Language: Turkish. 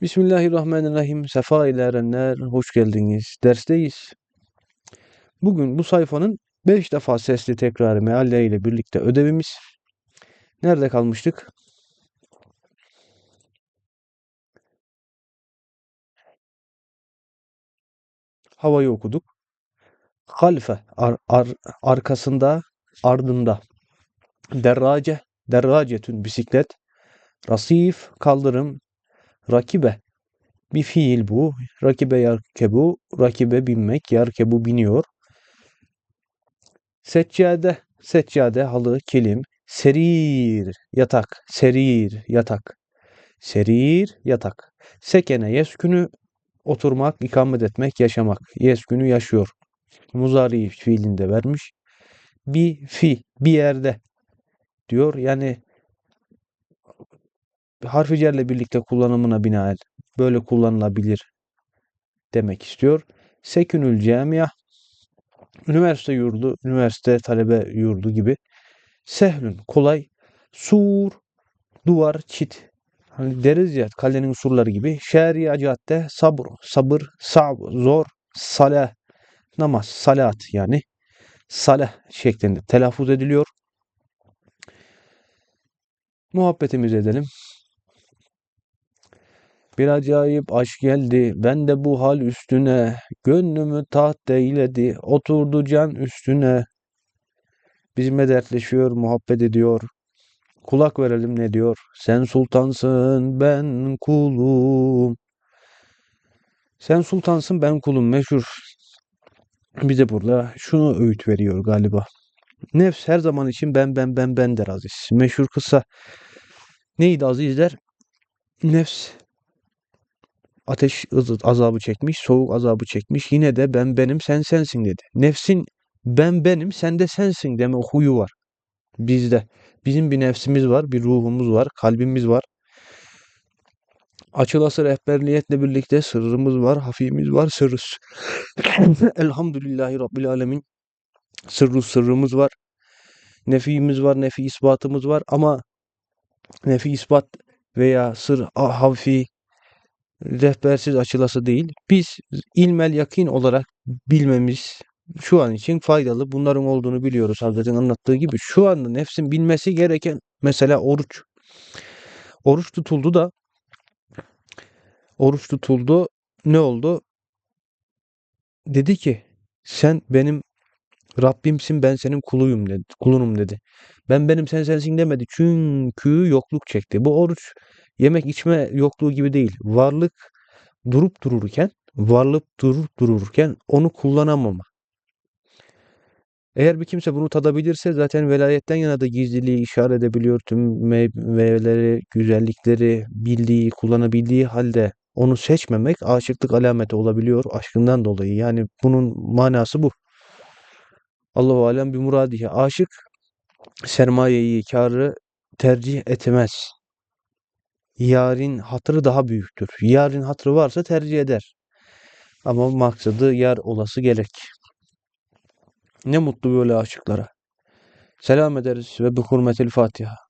Bismillahirrahmanirrahim. Sefa ile erenler, hoş geldiniz. Dersteyiz. Bugün bu sayfanın 5 defa sesli tekrarı mealle ile birlikte ödevimiz. Nerede kalmıştık? Havayı okuduk. Halfe, ar, ar, arkasında, ardında. Derrace, derracetün bisiklet. Rasif, kaldırım. Rakibe, bir fiil bu. Rakibe yarkebu, rakibe binmek, yarkebu biniyor. Seccade, seccade, halı, kilim. Serir, yatak, serir, yatak. Serir, yatak. Sekene, yeskünü, oturmak, ikamet etmek, yaşamak. Yeskünü yaşıyor. Muzari fiilinde vermiş. Bir fi, bir yerde diyor. Yani harfi cerle birlikte kullanımına binaen böyle kullanılabilir demek istiyor. Sekünül camia üniversite yurdu, üniversite talebe yurdu gibi. Sehlün kolay. Sur duvar, çit. Hani deriz ya kalenin surları gibi. Şeria cadde, sabır, sabır, sab, zor, salah, namaz, salat yani. Salah şeklinde telaffuz ediliyor. Muhabbetimizi edelim. Bir acayip aşk geldi, ben de bu hal üstüne, gönlümü taht eyledi, oturdu can üstüne. Bizimle dertleşiyor, muhabbet ediyor. Kulak verelim ne diyor? Sen sultansın, ben kulum. Sen sultansın, ben kulum meşhur. Bize burada şunu öğüt veriyor galiba. Nefs her zaman için ben ben ben ben der Aziz. Meşhur kısa neydi Azizler? Nefs ateş azabı çekmiş, soğuk azabı çekmiş. Yine de ben benim, sen sensin dedi. Nefsin ben benim, sen de sensin deme huyu var bizde. Bizim bir nefsimiz var, bir ruhumuz var, kalbimiz var. Açılası rehberliyetle birlikte sırrımız var, hafimiz var, sırrız. Elhamdülillahi Rabbil Alemin. Sırrı sırrımız var. Nefimiz var, nefi ispatımız var ama nefi ispat veya sır hafi rehbersiz açılası değil. Biz ilmel yakin olarak bilmemiz şu an için faydalı. Bunların olduğunu biliyoruz Hazretin anlattığı gibi. Şu anda nefsin bilmesi gereken mesela oruç. Oruç tutuldu da oruç tutuldu. Ne oldu? Dedi ki sen benim Rabbimsin ben senin kuluyum dedi. Kulunum dedi. Ben benim sen sensin demedi. Çünkü yokluk çekti. Bu oruç yemek içme yokluğu gibi değil. Varlık durup dururken, varlık durup dururken onu kullanamama. Eğer bir kimse bunu tadabilirse zaten velayetten yana da gizliliği işaret edebiliyor. Tüm meyveleri, güzellikleri bildiği, kullanabildiği halde onu seçmemek aşıklık alameti olabiliyor aşkından dolayı. Yani bunun manası bu. Allahu alem bir muradihi. Aşık sermayeyi, karı tercih etmez. Yarın hatırı daha büyüktür. Yarın hatırı varsa tercih eder. Ama maksadı yar olası gerek. Ne mutlu böyle aşıklara. Selam ederiz ve bi hurmetil Fatiha.